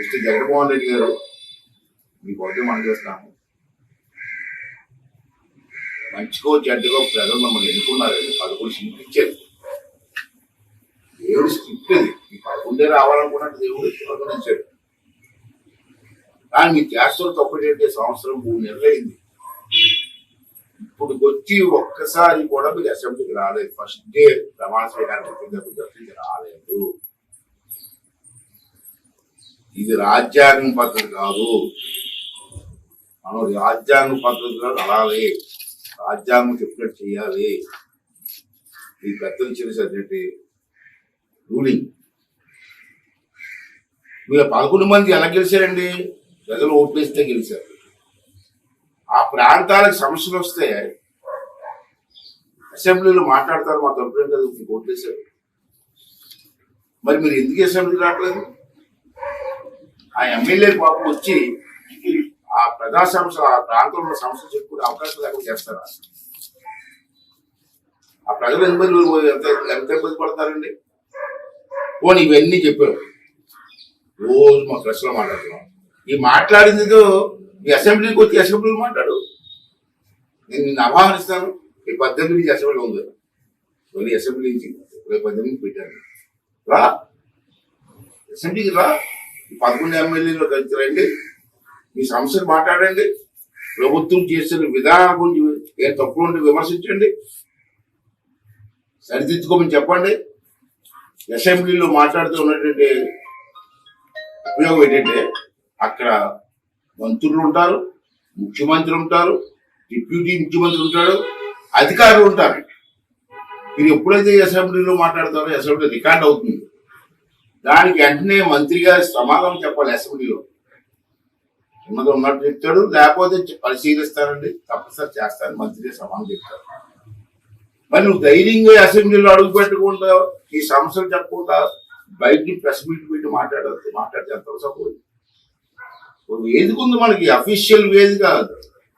Mister Jaganmohan Reddy గారు మీ ఒకటి మనం చేస్తాము మంచికో చెడ్డకో ప్రజలు మమ్మల్ని ఎన్నుకున్నారండి పదకొండు సీట్లు ఇచ్చారు. దేవుడు స్క్రిప్ట్ అది ఈ పదకొండే రావాలనుకున్నట్టు దేవుడు ప్రకటించాడు కానీ మీ చేష్టలు తప్పటంటే సంవత్సరం మూడు నెలలు అయింది. ఇప్పుడు వచ్చి ఒక్కసారి కూడా మీరు అసెంబ్లీకి రాలేదు. ఫస్ట్ డే ప్రమాణ స్వీకారం చెప్పినప్పుడు అసెంబ్లీకి రాలేదు ఇది రాజ్యాంగం పద్ధతి కాదు. మనం రాజ్యాంగ పద్ధతిలో నడాలి రాజ్యాంగం చెప్పినట్టు చేయాలి. ఈ పెద్దలు ఇచ్చిన సబ్జెక్ట్ రూలింగ్. మీరు పదకొండు మంది ఎలా గెలిచారండి? ప్రజలు ఓట్లేస్తే గెలిచారు. ఆ ప్రాంతాలకు సమస్యలు వస్తే అసెంబ్లీలో మాట్లాడతారు మా తరపున కదా ఓట్లేశారు. మరి మీరు ఎందుకు అసెంబ్లీ రావట్లేదు? ఆ ఎమ్మెల్యే పాపం వచ్చి ఆ ప్రజా సమస్యలు ఆ ప్రాంతంలో సమస్యలు చెప్పుకునే అవకాశం లేకుండా చేస్తారా? ఆ ప్రజలు ఎంత ఎంత ఎంత ఇబ్బంది పడతారండి? పోనీ ఇవన్నీ చెప్పారు. రోజు మా ప్రశ్నలు మాట్లాడుతున్నాం. ఈ మాట్లాడిందో ఈ అసెంబ్లీకి వచ్చి అసెంబ్లీలో మాట్లాడు. నేను నిన్ను ఆహ్వానిస్తాను. ఈ పద్దెనిమిది నుంచి అసెంబ్లీ ఉంది. మళ్ళీ అసెంబ్లీ నుంచి పద్దెనిమిది పెట్టాను. రా. అసెంబ్లీకి రా. పదకొండు ఎమ్మెల్యేలు కలిసి రండి మీ సమస్యలు మాట్లాడండి. ప్రభుత్వం చేసిన విధానం గురించి ఏం తప్పులు ఉంటే విమర్శించండి. సరిదిద్దుకోమని చెప్పండి. అసెంబ్లీలో మాట్లాడుతూ ఉన్నటువంటి ఉపయోగం ఏంటంటే అక్కడ మంత్రులు ఉంటారు ముఖ్యమంత్రి ఉంటారు డిప్యూటీ ముఖ్యమంత్రి ఉంటాడు అధికారులు ఉంటారు. మీరు ఎప్పుడైతే అసెంబ్లీలో మాట్లాడతారో అసెంబ్లీ రికార్డ్ అవుతుంది. దానికి వెంటనే మంత్రి గారు సమాధానం చెప్పాలి అసెంబ్లీలో. ఉన్నది ఉన్నట్టు చెప్తాడు లేకపోతే పరిశీలిస్తారండి తప్పనిసరి చేస్తాను మంత్రిగా సమాధానం చెప్తారు. మరి నువ్వు ధైర్యంగా అసెంబ్లీలో అడుగు పెట్టుకుంటావు ఈ సమస్యలు చెప్పకుండా బయటికి ప్రెస్ మీట్ పెట్టి మాట్లాడద్దు మాట్లాడితే ఎంత సపోర్ట్ వేదిక ఉంది మనకి అఫీషియల్ వేదిక